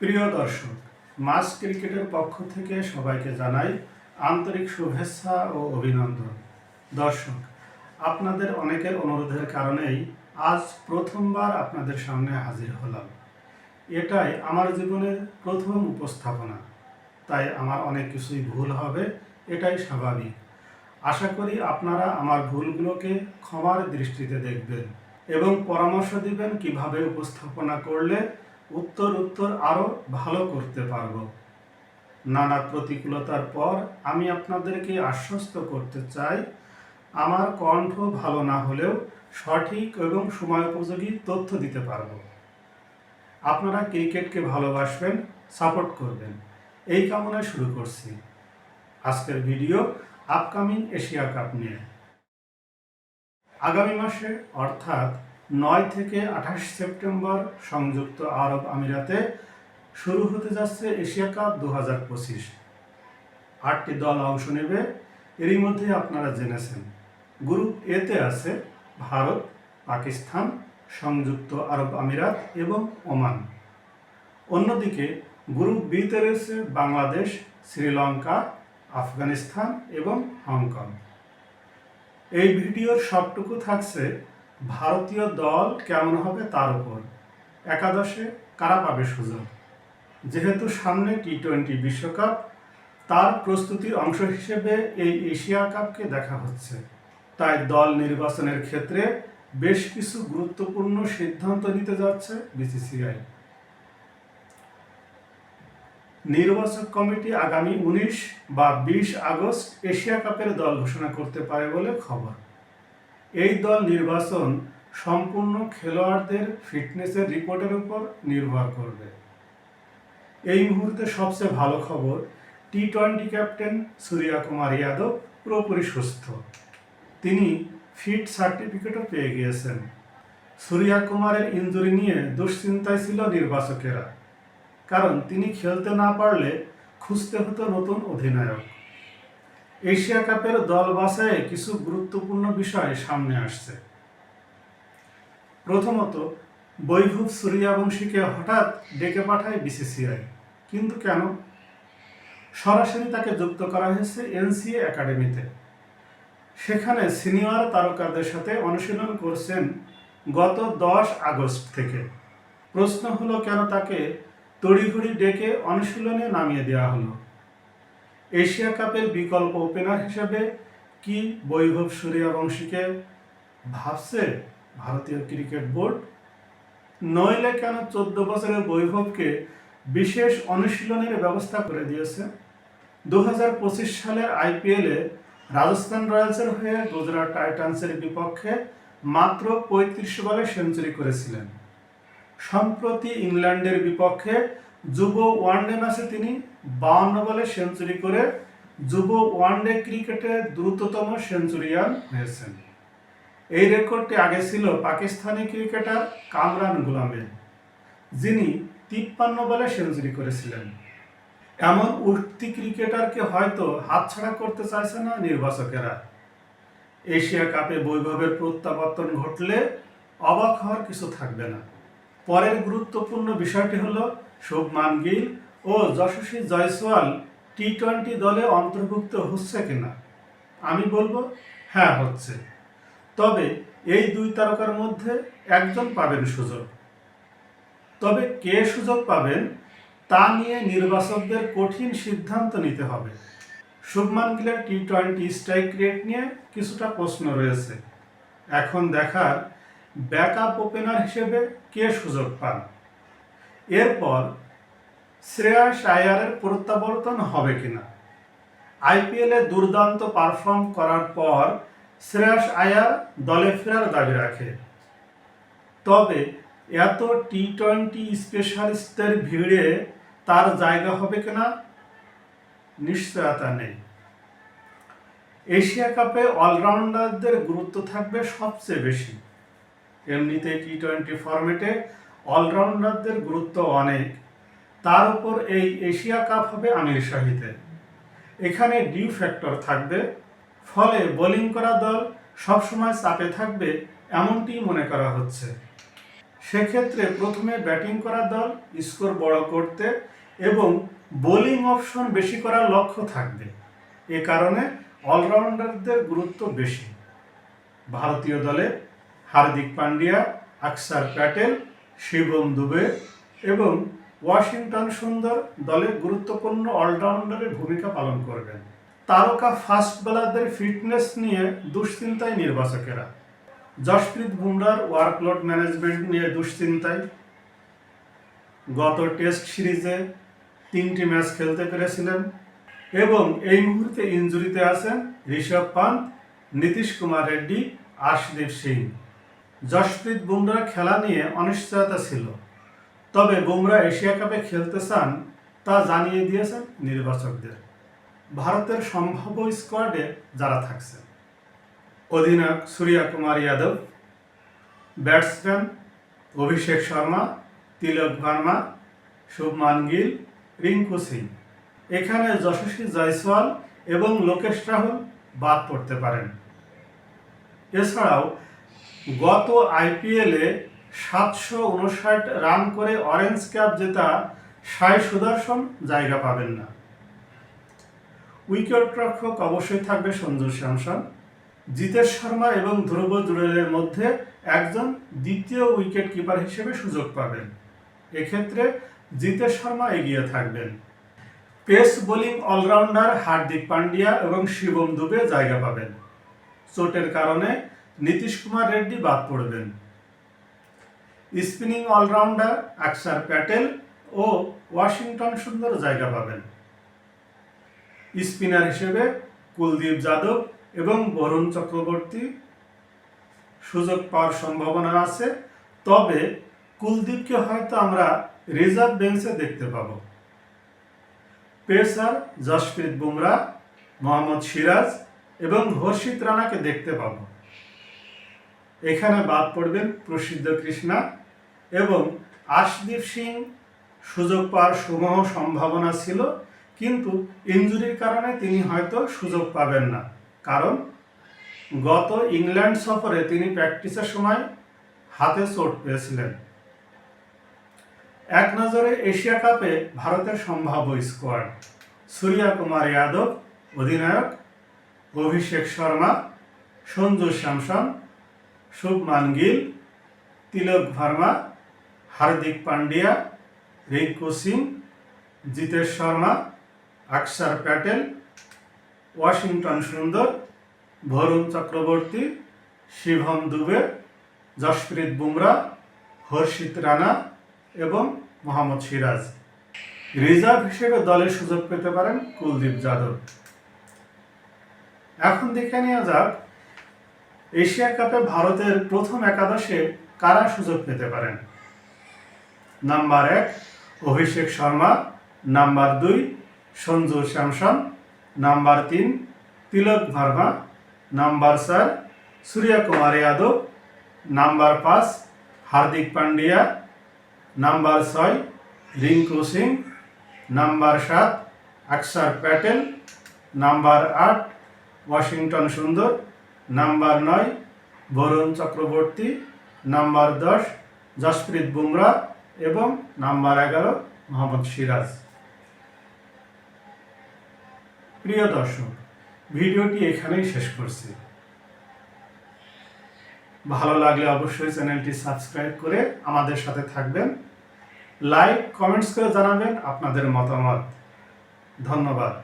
প্রিয় দর্শক, মাস ক্রিকেটের পক্ষ থেকে সবাইকে জানাই আন্তরিক শুভেচ্ছা ও অভিনন্দন। দর্শক, আপনাদের অনেকের অনুরোধের কারণেই আজ প্রথমবার আপনাদের সামনে হাজির হলাম। এটাই আমার জীবনের প্রথম উপস্থাপনা। তাই আমার অনেক কিছুই ভুল হবে, এটাই স্বাভাবিক। আশা করি আপনারা আমার ভুলগুলোকে ক্ষমার দৃষ্টিতে দেখবেন এবং পরামর্শ দিবেন কীভাবে উপস্থাপনা করলে উত্তর উত্তর আরও ভালো করতে পারব। নানা প্রতিকূলতার পর আমি আপনাদেরকে আশ্বস্ত করতে চাই, আমার কণ্ঠ ভালো না হলেও সঠিক এবং সময়োপযোগী তথ্য দিতে পারব। আপনারা ক্রিকেটকে ভালোবাসবেন, সাপোর্ট করবেন। এই কামনায় শুরু করছি। আজকের ভিডিও আপকামিং এশিয়া কাপ নিয়ে। আগামী মাসে, অর্থাৎ নয় থেকে আঠাশ সেপ্টেম্বর সংযুক্ত আরব আমিরাতে শুরু হতে যাচ্ছে এশিয়া কাপ দু হাজার পঁচিশ। আটটি দল অংশ নেবে, এরই মধ্যে আপনারা জেনেছেন। গ্রুপ এতে আছে ভারত, পাকিস্তান, সংযুক্ত আরব আমিরাত এবং ওমান। অন্যদিকে গ্রুপ বিতে রয়েছে বাংলাদেশ, শ্রীলঙ্কা, আফগানিস্তান এবং হংকং। এই ভিডিওর সবটুকু থাকছে ভারতীয় দল কেমন হবে তার উপর। একাদশে কারা পাবে সুযোগ? যেহেতু সামনে টি টোয়েন্টি বিশ্বকাপ, তার প্রস্তুতির অংশ হিসেবে এই এশিয়া কাপকে দেখা হচ্ছে। তাই দল নির্বাচনের ক্ষেত্রে বেশ কিছু গুরুত্বপূর্ণ সিদ্ধান্ত নিতে যাচ্ছে বিসিসিআই নির্বাচক কমিটি আগামী উনিশ বা বিশ আগস্ট এশিয়া কাপের দল ঘোষণা করতে পারে বলে খবর। এই দল নির্বাচন সম্পূর্ণ খেলোয়াড়দের ফিটনেসের রিপোর্টের উপর নির্ভর করবে। এই মুহূর্তে সবচেয়ে ভালো খবর T twenty captain Surya Kumar Yadav পুরোপুরি সুস্থ। তিনি ফিট সার্টিফিকেটও পেয়ে গিয়েছেন। সূর্যা কুমারের ইঞ্জুরি নিয়ে দুশ্চিন্তায় ছিল নির্বাচকেরা। কারণ তিনি খেলতে না পারলে খুঁজতে হতো নতুন অধিনায়ক। এশিয়া কাপের দল বাছাইয়ে কিছু গুরুত্বপূর্ণ বিষয় সামনে আসছে। প্রথমত, বৈভব সূর্যবংশীকে হঠাৎ ডেকে পাঠায় বিসিসিআই। কিন্তু কেন? সরাসরি তাকে যুক্ত করা হয়েছে এনসিএ একাডেমিতে। সেখানে সিনিয়র তারকাদের সাথে অনুশীলন করছেন গত দশ আগস্ট থেকে। প্রশ্ন হলো, কেন তাকে তড়িঘড়ি ডেকে অনুশীলনে নামিয়ে দেওয়া হলো? এশিয়া কাপের বিকল্প ওপেনার হিসেবে কি বৈভব সূর্যবংশীকে ভাবছে ভারতীয় ক্রিকেট বোর্ড? নইলে কেন চোদ্দ বছরের বৈভবকে বিশেষ অনুশীলনের ব্যবস্থা করে দিয়েছে? দু হাজার পঁচিশ সালের আইপিএলে রাজস্থান রয়্যালসের হয়ে গুজরাট টাইটান্সের বিপক্ষে মাত্র পঁয়ত্রিশ বলে সেঞ্চুরি করেছিলেন। সম্প্রতি ইংল্যান্ডের বিপক্ষে যুব ওয়ানডে ম্যাচে তিনি বাউন্ন বলে সেঞ্চুরি করে যুব ওয়ানডে ক্রিকেটে দ্রুততম সেঞ্চুরিয়ান হয়েছেন এই রেকর্ডটি আগে ছিল পাকিস্তানি ক্রিকেটার কামরান গুলামের, যিনি তিপ্পান্ন বলে সেঞ্চুরি করেছিলেন। এমন উঠতি ক্রিকেটারকে হয়তো হাতছাড়া করতে চাইছে না নির্বাচকেরা। এশিয়া কাপে বৈভবের প্রত্যাবর্তন ঘটলে অবাক হওয়ার কিছু থাকবে না। পরের গুরুত্বপূর্ণ বিষয়টি হল শুভমান গিল ও যশস্বী জয়সওয়াল টি টোয়েন্টি দলে অন্তর্ভুক্ত হচ্ছে কিনা? আমি বলব হ্যাঁ হচ্ছে। তবে এই দুই তারকার মধ্যে একজন পাবেন সুযোগ। তবে কে সুযোগ পাবেন তা নিয়ে নির্বাচকদের কঠিন সিদ্ধান্ত নিতে হবে। শুভমান গিলের টি টোয়েন্টি স্ট্রাইক রেট নিয়ে কিছুটা প্রশ্ন রয়েছে। এখন দেখার ব্যাকআপ ওপেনার হিসেবে কে সুযোগ পান? এরপর শ্রেয়াস আয়ারের প্রত্যাবর্তন হবে কিনা? আইপিএলে দুর্দান্ত পারফর্ম করার পর শ্রেয়াস আয়ার দলে ফেরার দাবি রাখে। তবে এত টি টোয়েন্টি স্পেশালিস্টদের ভিড়ে তার জায়গা হবে কিনা? নিশ্চয়তা নেই। এশিয়া কাপে অলরাউন্ডারদের গুরুত্ব থাকবে সবচেয়ে বেশি। এমনিতে টি টোয়েন্টি ফরম্যাটে অলরাউন্ডারদের গুরুত্ব অনেক। তার উপর এই এশিয়া কাপ হবে আমির শাহিতে। এখানে ডিউ ফ্যাক্টর থাকবে। ফলে বোলিং করা দল সবসময় চাপে থাকবে এমনটি মনে করা হচ্ছে। সেক্ষেত্রে প্রথমে ব্যাটিং করা দল স্কোর বড় করতে এবং বোলিং অপশন বেশি করার লক্ষ্য থাকবে। এ কারণে অলরাউন্ডারদের গুরুত্ব বেশি। ভারতীয় দলে হার্দিক পান্ডিয়া, আকসার প্যাটেল, শিবম দুবে এবং ওয়াশিংটন সুন্দর দলে গুরুত্বপূর্ণ অলরাউন্ডারের ভূমিকা পালন করবেন। তারকা ফাস্ট বোলারদের ফিটনেস নিয়ে দুশ্চিন্তায় নির্বাচকেরা। জশপ্রীত বুমরার ওয়ার্কলোড ম্যানেজমেন্ট নিয়ে দুশ্চিন্তায়। গত টেস্ট সিরিজে তিনটি ম্যাচ খেলতে পেরেছিলেন এবং এই মুহূর্তে ইনজুরিতে আছেন ঋষভ পান্ত, নীতিশ কুমার রেড্ডি, আশদীপ সিং। জশপ্রীত বুমরার খেলা নিয়ে অনিশ্চয়তা ছিল। তবে বুমরা এশিয়া কাপে খেলতে চান তা জানিয়ে দিয়েছেন নির্বাচকদের। ভারতের সম্ভাব্য স্কোয়াডে যারা থাকছেন। অধিনায়ক সূর্যা কুমার যাদব, ব্যাটসম্যান অভিষেক শর্মা, তিলক ভার্মা, শুভমান গিল, রিঙ্কু সিং। এখানে যশস্বী জয়সওয়াল এবং লোকেশ রাহুল বাদ পড়তে পারেন। এছাড়াও গত আইপিএলে সাতশো উনষাট রান করে অরেঞ্জ ক্যাপ জেতা সাই সুদর্শন জায়গা পাবেন না। উইকেট রক্ষক অবশ্যই থাকবে সঞ্জু স্যামসন। জিতেশ শর্মা এবং ধ্রুব জুড়েলের মধ্যে একজন দ্বিতীয় উইকেট কিপার হিসেবে সুযোগ পাবেন। এক্ষেত্রে জিতেশ শর্মা এগিয়ে থাকবেন। Pace bowling allrounder Hardik Pandya এবং শিবম দুবে জায়গা পাবেন। চোটের কারণে নীতিশ কুমার রেড্ডি বাদ পড়বেন স্পিনিং অলরাউন্ডার আকসার প্যাটেল ও ওয়াশিংটন সুন্দর জায়গা পাবেন স্পিনার হিসেবে কুলদীপ যাদব এবং বরুণ চক্রবর্তী সুযোগ পাওয়ার সম্ভাবনা আছে, তবে কুলদীপকে হয়তো আমরা রিজার্ভ বেঞ্চে দেখতে পাব। পেসার জশপ্রীত বুমরা মোহাম্মদ সিরাজ এবং হর্ষিত রানাকে দেখতে পাব। এখানে বাদ পড়বেন প্রসিদ্ধ কৃষ্ণা এবং আশদীপ সিং সুযোগ পাওয়ার সমূহ সম্ভাবনা ছিল, কিন্তু ইঞ্জুরির কারণে তিনি হয়তো সুযোগ পাবেন না। কারণ গত ইংল্যান্ড সফরে তিনি প্র্যাকটিসের সময় হাতে চোট পেয়েছিলেন। এক নজরে এশিয়া কাপে ভারতের সম্ভাব্য স্কোয়াড, সূর্যা কুমার যাদব, অধিনায়ক অভিষেক শর্মা, সঞ্জু স্যামসন শুভমান গিল তিলক ভার্মা, হার্দিক পান্ডিয়া রিঙ্কু সিং, জিতেশ শর্মা, আকসার প্যাটেল, ওয়াশিংটন সুন্দর ভরুণ চক্রবর্তী, শিভম দুবে জশপ্রীত বুমরা, হর্ষিত রানা এবং মোহাম্মদ সিরাজ। রিজার্ভ হিসেবে দলে সুযোগ পেতে পারেন কুলদীপ যাদব। এখন দেখে নেওয়া যাক এশিয়া কাপে ভারতের প্রথম একাদশে কারা সুযোগ পেতে পারেন? নাম্বার এক, অভিষেক শর্মা। নাম্বার দুই, সঞ্জু স্যামসন। নাম্বার তিন, তিলক ভার্মা। নাম্বার চার, সূর্য কুমার যাদব। নাম্বার পাঁচ, হার্দিক পান্ডিয়া। নাম্বার ছয়, রিঙ্কু সিং। নাম্বার সাত, আকসার প্যাটেল। নাম্বার আট, ওয়াশিংটন সুন্দর। নাম্বার নয়, বরুণ চক্রবর্তী, নাম্বার দশ, জসপ্রীত বুমরা এবং নাম্বার এগারো, মোহাম্মদ সিরাজ। প্রিয় দর্শক, ভিডিওটি এখানেই শেষ করছি। ভালো লাগলে অবশ্যই চ্যানেলটি সাবস্ক্রাইব করে আমাদের সাথে থাকবেন। লাইক, কমেন্টস করে জানাবেন আপনাদের মতামত। ধন্যবাদ।